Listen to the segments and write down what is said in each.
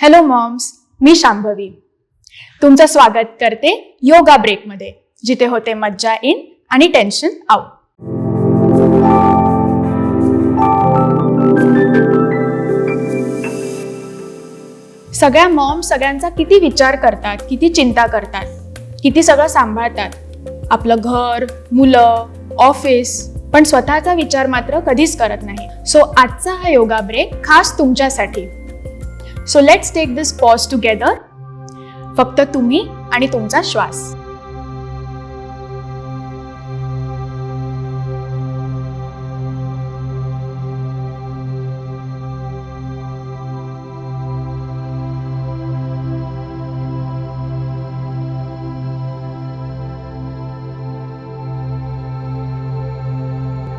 Hello moms मी शांभवी. तुमचं स्वागत करते योगा ब्रेकमध्ये जिथे होते मज्जा इन आणि टेन्शन आउट सगळ्या मॉम सगळ्यांचा किती विचार करतात किती चिंता करतात किती सगळं सांभाळतात. आपलं घर मुलं ऑफिस पण स्वतःचा विचार मात्र कधीच करत नाही. सो आजचा हा योगा ब्रेक खास तुमच्यासाठी. So let's take this pause together फक्त तुम्ही आणि तुमचा श्वास.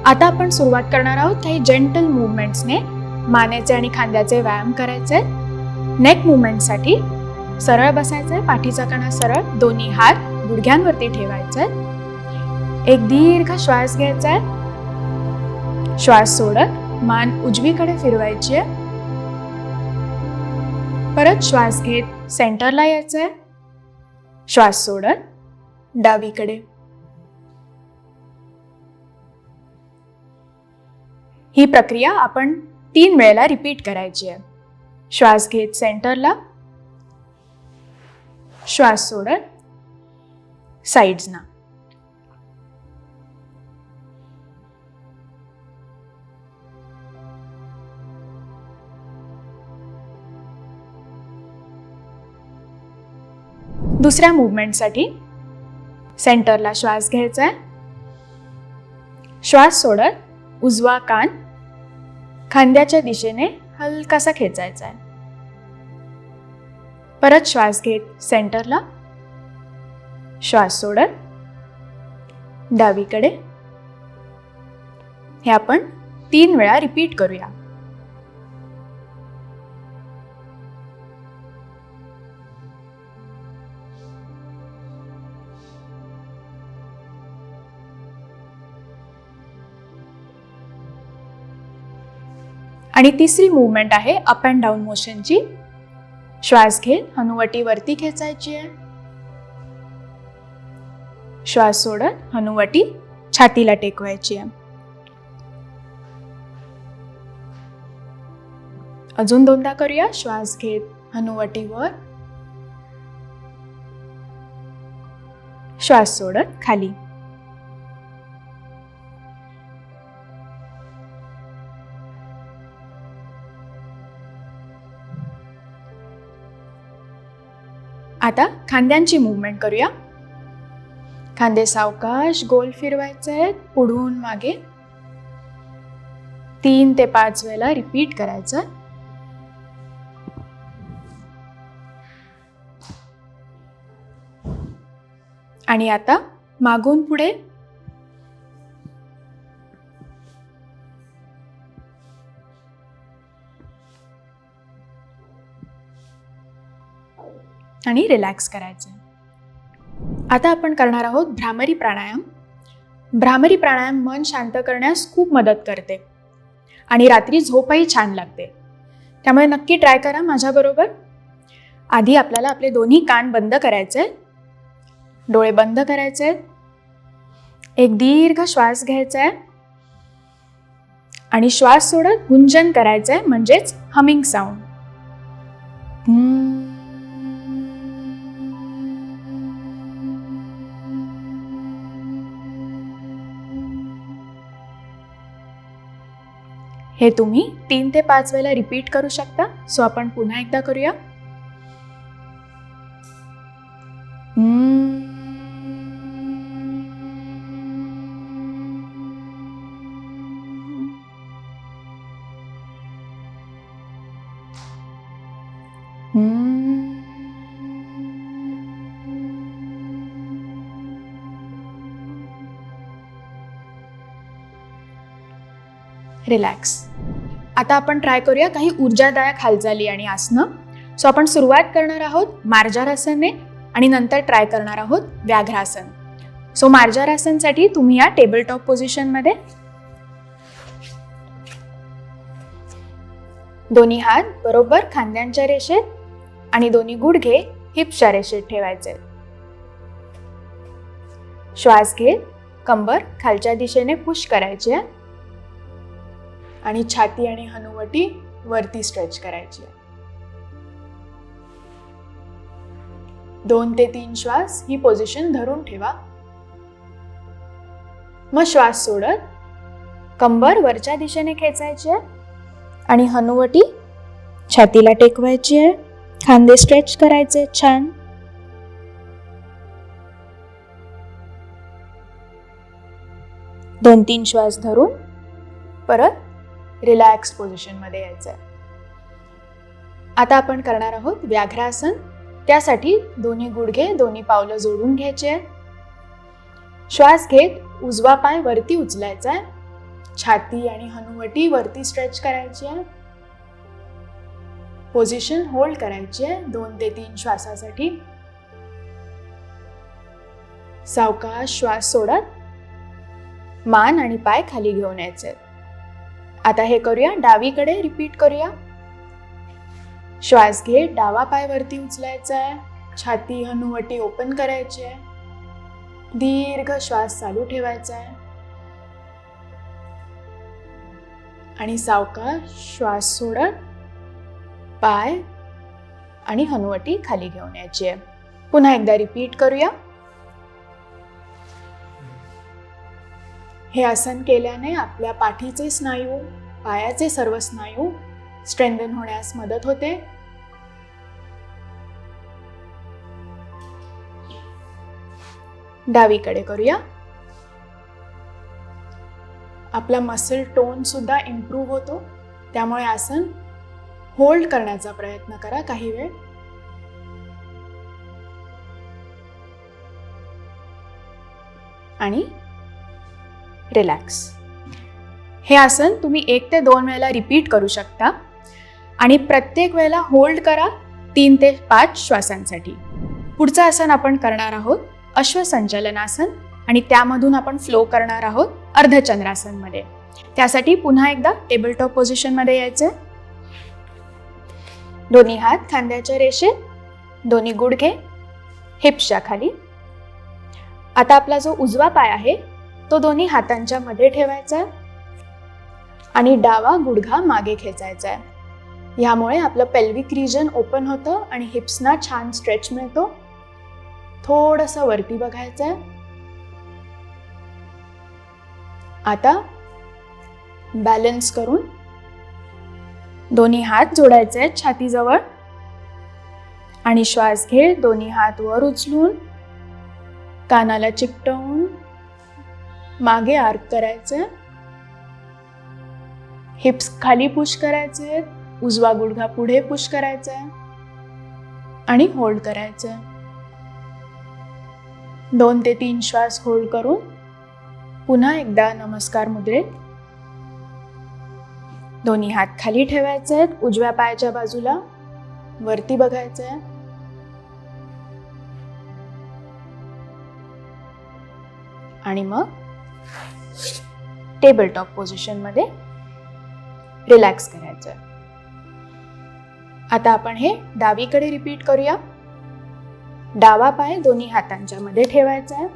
आता आपण सुरुवात करणार आहोत काही जेंटल मुवमेंट्सने मानेचे आणि खांद्याचे व्यायाम करायचे. नेक मुवमेंटसाठी सरळ बसायचं आहे पाठीचा कणा सरळ दोन्ही हात गुडघ्यांवरती आहे एक दीर्घ श्वास घ्यायचा आहे श्वास सोडत मान उजवीकडे फिरवायची आहे परत श्वास घेत सेंटरला यायचंय. श्वास सोडत डावीकडे. ही प्रक्रिया आपण तीन वेळेला रिपीट करायची आहे श्वास घेत सेंटरला. श्वास सोडत साईड्सना. दुसऱ्या मुवमेंटसाठी सेंटरला श्वास घ्यायचा आहे श्वास सोडत उजवा कान खांद्याच्या दिशेने हलकासा खेचायचा आहे? परत श्वास घेत सेंटरला. श्वास सोडत. डावीकडे. हे आपण तीन वेळा रिपीट करूया. आणि तिसरी मुवमेंट आहे अप अँड डाऊन मोशनची श्वास घेत हनुवटी वरती खेचायची आहे. श्वास सोडत हनुवटी छातीला टेकवायची आहे. अजून दोनदा करूया. श्वास घेत हनुवटीवर श्वास सोडत खाली. आता खांद्यांची मूवमेंट करूया. खांदे सावकाश गोल फिरवायचे आहेत पुढून मागे. तीन ते पाच वेळेला रिपीट करायचं. आणि आता मागून पुढे आणि रिलॅक्स करायचं. आता आपण करणार आहोत भ्रामरी प्राणायाम. भ्रामरी प्राणायाम मन शांत करण्यास खूप मदत करते. आणि रात्री झोपही छान लागते. त्यामुळे नक्की ट्राय करा माझ्याबरोबर. आधी आपल्याला आपले दोन्ही कान बंद करायचे. डोळे बंद करायचे. एक दीर्घ श्वास घ्यायचा. आहे आणि श्वास सोडत गुंजन करायचं आहे म्हणजेच हमिंग साऊंड हे तुम्ही तीन ते पाच वेळेला रिपीट करू शकता. सो आपण पुन्हा एकदा करूया. रिलॅक्स. आता आपण ट्राय करूया काही ऊर्जादायक हालचाली आणि आसनं. सो आपण सुरुवात करणार आहोत मार्जारासनने आणि नंतर ट्राय करणार आहोत व्याघ्रासन. सो मार्जारासनसाठी तुम्ही या टेबल टॉप पोझिशनमध्ये दोन्ही हात बरोबर खांद्यांच्या रेषेत आणि दोन्ही गुडघे हिपच्या रेषेत ठेवायचे. श्वास घेत कंबर खालच्या दिशेने पुश करायची. आहे आणि छाती आणि हनुवटी वरती स्ट्रेच करायची आहे. दोन ते तीन श्वास ही पोझिशन धरून ठेवा. मग श्वास सोडत कंबर वरच्या दिशेने खेचायची आहे आणि हनुवटी छातीला टेकवायची आहे. खांदे स्ट्रेच करायचे छान. दोन तीन श्वास धरून परत रिलॅक्स पोझिशनमध्ये यायचं आहे आता आपण करणार आहोत व्याघ्रासन. त्यासाठी दोन्ही गुडघे दोन्ही पावलं जोडून घ्यायचे. आहे श्वास घेत उजवा पाय वरती उचलायचा. आहे छाती आणि हनुवटी वरती स्ट्रेच करायची. आहे पोझिशन होल्ड करायची. आहे दोन ते तीन श्वासासाठी. सावकाश श्वास सोडत. मान आणि पाय खाली घेऊन यायचे. आहेत आता हे करूया डावीकडे रिपीट करूया. श्वास घे डावा पाय वरती उचलायचा आहे. छाती हनुवटी ओपन करायची आहे. दीर्घ श्वास चालू ठेवायचा आहे. आणि सावकाश श्वास सोडत पाय आणि हनुवटी खाली घेऊन यायची आहे. पुन्हा एकदा रिपीट करूया. हे आसन केल्याने आपल्या पाठीचे स्नायू पायाचे सर्व स्नायू स्ट्रेंथन होण्यास मदत होते. डावीकडे करूया. आपला मसल टोन सुद्धा इम्प्रूव्ह होतो. त्यामुळे आसन होल्ड करण्याचा प्रयत्न करा काही वेळ. आणि रिलॅक्स हे आसन तुम्ही एक ते दोन वेळेला रिपीट करू शकता आणि प्रत्येक वेळेला होल्ड करा तीन ते पाच श्वासांसाठी. पुढचं आसन आपण करणार आहोत अश्वसंचलनासन आणि त्यामधून आपण फ्लो करणार आहोत अर्धचंद्रासनमध्ये. त्यासाठी पुन्हा एकदा टेबल टॉप पोझिशनमध्ये यायचं दोन्ही हात खांद्याच्या रेषेत दोन्ही गुडघे हिप्सच्या खाली. आता आपला जो उजवा पाय आहे तो दोन्ही हातांच्या मध्ये ठेवायचा आहे आणि डावा गुडघा मागे खेचायचा आहे ह्यामुळे आपलं पेल्विक रिजन ओपन होतं आणि हिप्सना छान स्ट्रेच मिळतो. थोडंसं वरती बघायचं आहे आता बॅलन्स करून दोन्ही हात जोडायचे आहेत छातीजवळ. आणि श्वास घे दोन्ही हात वर उचलून कानाला चिकटवून मागे आर्क आहे हिप्स खाली पुश करायचे उजवा गुडघा पुढे पुश करायचा आहे आणि होल्ड करायचं दोन ते तीन श्वास होल्ड करून पुन्हा एकदा नमस्कार मुद्रेत. दोन्ही हात खाली ठेवायचे आहेत उजव्या पायाच्या बाजूला वरती बघायचं आहे आणि मग टेबल टॉप पोझिशनमध्ये रिलॅक्स करायचं आहे आता आपण हे डावीकडे रिपीट करूया. डावा पाय दोन्ही हातांच्या मध्ये ठेवायचा आहे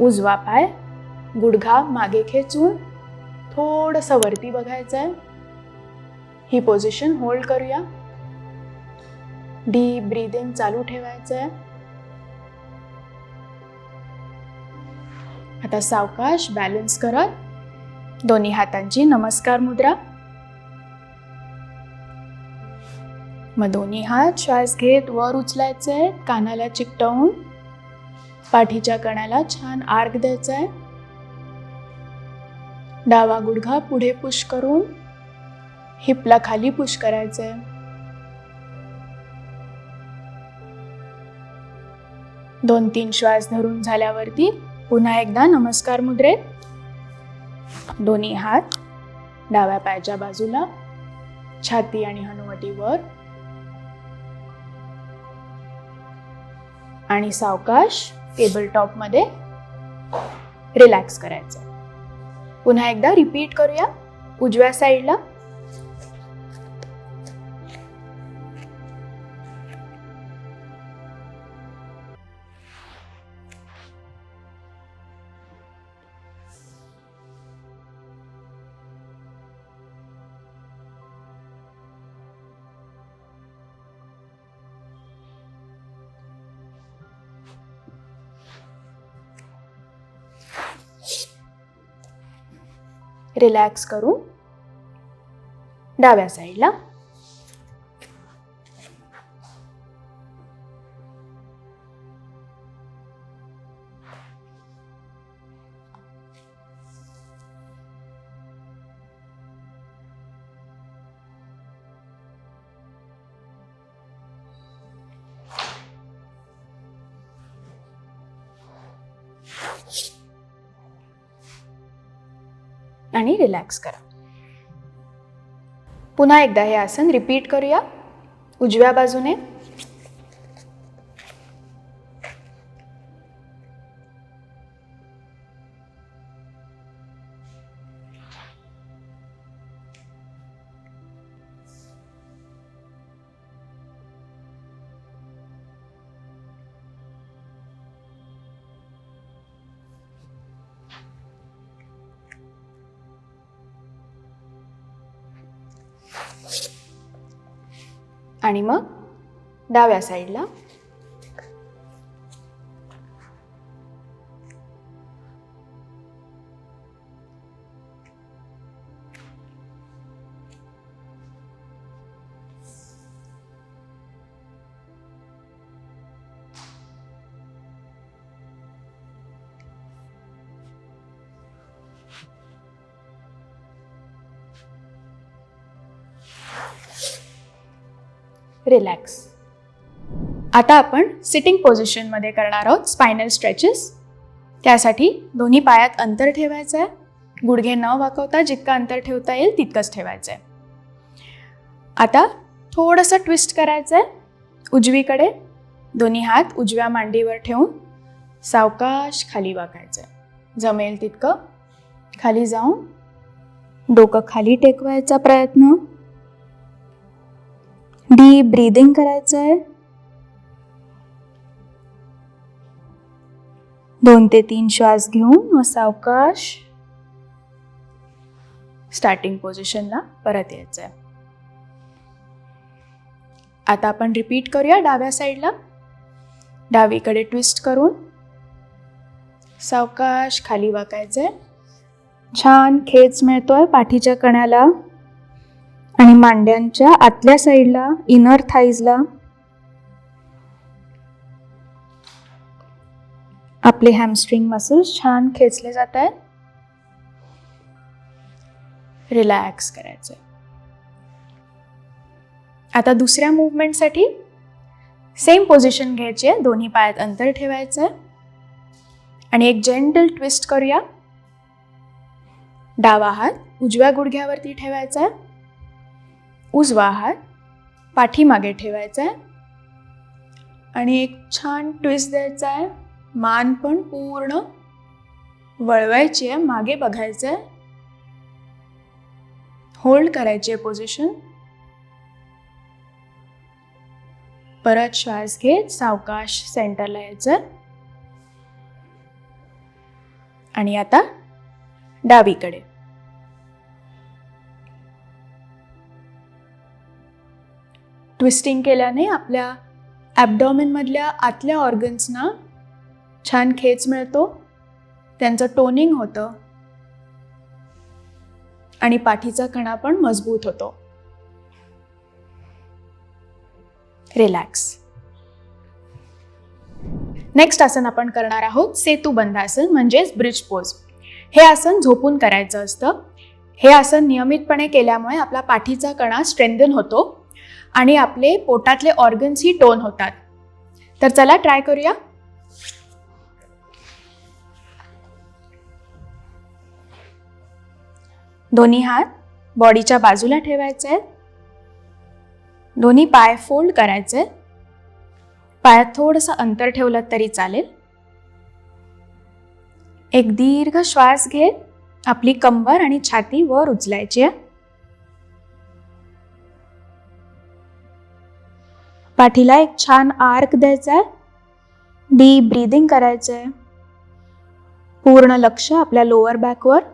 उजवा पाय गुडघा मागे खेचून थोडस वरती बघायचं आहे ही पोझिशन होल्ड करूया. डीप ब्रीदिंग चालू ठेवायचं आहे आता सावकाश बॅलन्स करत दोन्ही हातांची नमस्कार मुद्रा. मग दोन्ही हात श्वास घेत वर उचलायचे आहे कानाला चिकटवून. पाठीच्या कणाला छान आर्क द्यायचा आहे. डावा गुडघा पुढे पुश करून हिपला खाली पुश करायचंय आहे. दोन तीन श्वास धरून झाल्यावरती पुन्हा एकदा नमस्कार मुद्रेत दोन्ही हात डाव्या पायाच्या बाजूला छाती आणि हनुवटीवर आणि सावकाश टेबल टॉपमध्ये रिलॅक्स करायचं. पुन्हा एकदा रिपीट करूया. उजव्या साईडला रिलॅक्स करून डाव्या साईडला आणि रिलॅक्स करा. पुन्हा एकदा हे आसन रिपीट करूया. उजव्या बाजूने आणि मग डाव्या साईडला रिलॅक्स आता आपण सिटिंग पोझिशनमध्ये करणार आहोत स्पायनल स्ट्रेचेस त्यासाठी दोन्ही पायात अंतर ठेवायचं आहे गुडघे न वाकवता जितकं अंतर ठेवता येईल तितकंच ठेवायचं आहे आता थोडंसं ट्विस्ट करायचं आहे उजवीकडे दोन्ही हात उजव्या मांडीवर ठेवून सावकाश खाली वाकायचं आहे जमेल तितकं. खाली जाऊन डोकं खाली टेकवायचा प्रयत्न. डीप ब्रीदिंग करायचं आहे दोन ते तीन श्वास घेऊन मग सावकाश स्टार्टिंग पोझिशनला परत यायचं आहे आता आपण रिपीट करूया डाव्या साईडला डावीकडे ट्विस्ट करून. सावकाश खाली वाकायचं आहे छान खेच मिळतोय पाठीच्या कण्याला. आणि मांड्यांच्या आतल्या साईडला इनर थाईजला आपले हॅमस्ट्रिंग मसल्स छान खेचले जात आहेत. रिलॅक्स करायचं. आता दुसऱ्या मुवमेंटसाठी सेम पोझिशन घ्यायची आहे. दोन्ही पायात अंतर ठेवायचं आहे. आणि एक जेंटल ट्विस्ट करूया. डावा हात उजव्या गुडघ्यावरती ठेवायचा आहे. उजवा हात पाठीमागे ठेवायचा आहे. आणि एक छान ट्विस्ट द्यायचा आहे. मान पण पूर्ण वळवायची आहे. मागे बघायचं आहे. होल्ड करायची आहे पोझिशन परत श्वास घेत सावकाश सेंटरला यायचं आणि आता डावीकडे. ट्विस्टिंग केल्याने आपल्या ॲबडॉमिनमधल्या आतल्या ऑर्गन्सना छान खेच मिळतो. त्यांचं टोनिंग होतं. आणि पाठीचा कणा पण मजबूत होतो. रिलॅक्स नेक्स्ट आसन आपण करणार आहोत सेतू बंधासन म्हणजेच ब्रिज पोज हे आसन झोपून करायचं असतं. हे आसन नियमितपणे केल्यामुळे आपला पाठीचा कणा स्ट्रेंथन होतो. आणि आपले पोटातले ऑर्गन्सही टोन होतात. तर चला ट्राय करूया. दोन्ही हात बॉडीच्या बाजूला ठेवायचे. दोन्ही पाय फोल्ड करायचे. पायात थोडंसं अंतर ठेवलं तरी चालेल. एक दीर्घ श्वास घेत आपली कंबर आणि छाती वर उचलायची आहे. पाठीला एक छान आर्क द्यायचा आहे डीप ब्रीदिंग करायचं आहे पूर्ण लक्ष आपल्या लोअर बॅकवर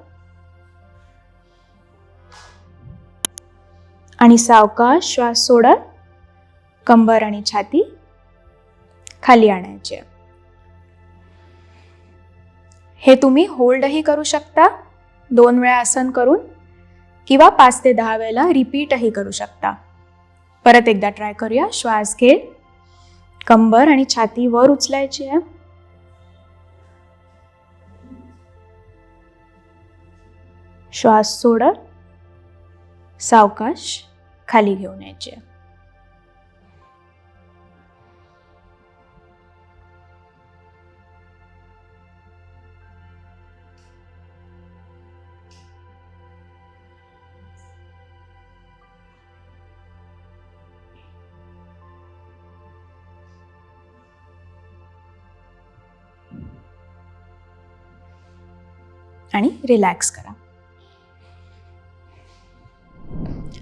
आणि सावकाश श्वास सोडत कंबर आणि छाती खाली आणायची. हे तुम्ही होल्डही करू शकता. दोन वेळा आसन करून किंवा पाच ते दहा वेळेला रिपीटही करू शकता. परत एकदा ट्राय करूया. श्वास घे कंबर आणि छाती वर उचलायची आहे. श्वास सोड सावकाश खाली घेऊन यायची आहे. आणि रिलॅक्स करा.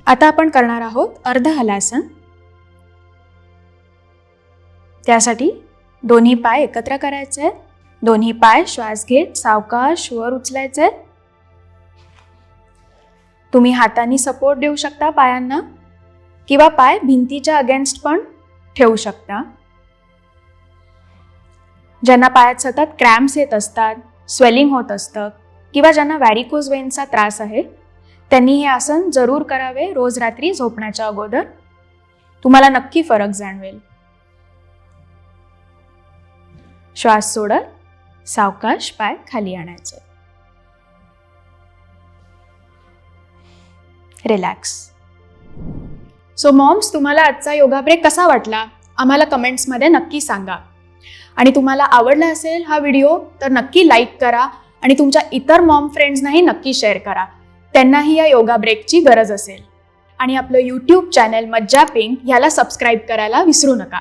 आता आपण करणार आहोत अर्ध हलासन त्यासाठी दोन्ही पाय एकत्र करायचे. आहेत दोन्ही पाय श्वास घेत सावकाश वर उचलायचे. आहेत तुम्ही हाताने सपोर्ट देऊ शकता पायांना किंवा पाय भिंतीच्या अगेन्स्ट पण ठेवू शकता. ज्यांना पायात सतत क्रॅम्प्स येत असतात स्वेलिंग होत असतं किंवा ज्यांना वॅरिकोज वेनचा त्रास आहे त्यांनी हे आसन जरूर करावे रोज रात्री झोपण्याच्या अगोदर. तुम्हाला नक्की फरक जाणवेल. श्वास सोडत सावकाश पाय खाली आणायचे. रिलॅक्स. सो मॉम्स तुम्हाला आजचा योगा ब्रेक कसा वाटला? आम्हाला कमेंट्समध्ये नक्की सांगा. आणि तुम्हाला आवडला असेल हा व्हिडिओ तर नक्की लाईक करा. आणि तुमच्या इतर मॉम फ्रेंड्सनाही नक्की शेअर करा. त्यांनाही या योगा ब्रेकची गरज असेल. आणि आपलं यूट्यूब चॅनल मज्जा पिंक ह्याला सबस्क्राईब करायला विसरू नका.